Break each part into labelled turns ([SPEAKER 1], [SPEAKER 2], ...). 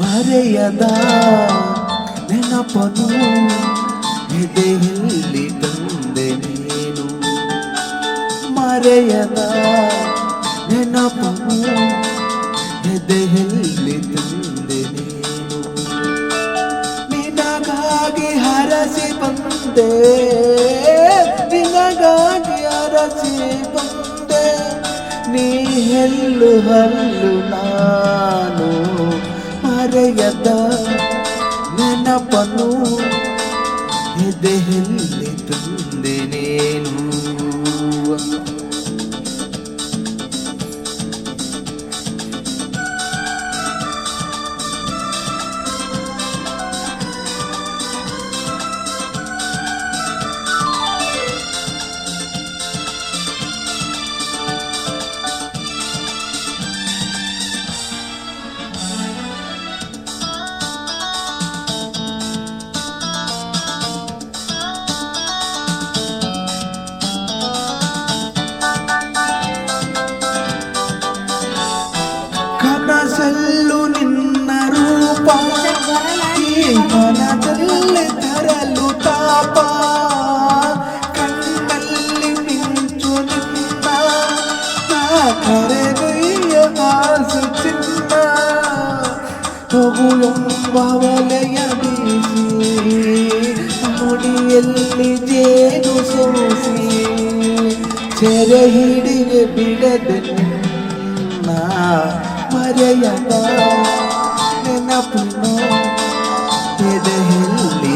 [SPEAKER 1] ಮರೆಯದ ನೆನಪನು ಎದೆಯಲ್ಲಿ ತಂದೆ ನೀನು? ಮರೆಯದ ನೆನಪನು ಎದೆಯಲ್ಲಿ ತಂದೆ ನೀನು? ನಿನಗಾಗಿ ಹರಸಿ ಬಂದೆ, ನಿನಗಾಗಿ ಹರಸಿ ಬಂದೆ, ನೀ ಹೆಲ್ಲು ಹಲ್ಲು ನಾನು. ಮರೆಯದ ನೆನಪನು ಎದೆಯಲ್ಲಿ ಮುಡಿಯಲ್ಲಿ ಜೇನು ಸೋಸಿ ಸೆರೆ ಹಿಡಿಗೆ ಬಿಡದೆ ನಿನ್ನ ಮರೆಯದ ನೆನಪನ್ನು ಎದೆಯಲ್ಲಿ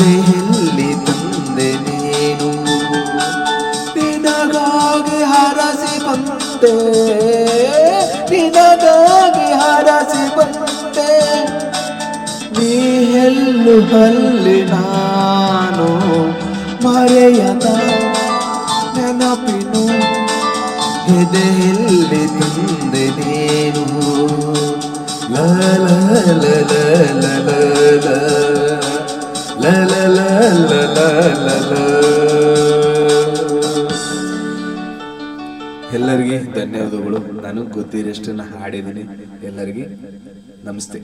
[SPEAKER 1] ಎದೆಯಲ್ಲಿ ತಂದೆ ನೀನು. ನಿನಗಾಗಿ ಹರಸಿ ಬಂದೆ. ನಿನಗಾಗಿ ಹರಸಿ ಬಂದೆ. ನೀ ಹೆಲ್ಲು ಹಲ್ಲಿ ನಾನು ಮರೆಯದ ನೆನಪಿನು. ಎದೆಯಲ್ಲಿ ತಂದೆ ನೀನು. ಲ ಲ ಲ ಲ. ಲ. ಎಲ್ಲರಿಗೆ ಧನ್ಯವಾದಗಳು. ನನಗೆ ಗೊತ್ತಿರಷ್ಟನ್ನು ಹಾಡಿದ್ದೀನಿ. ಎಲ್ಲರಿಗೆ ನಮಸ್ತೆ.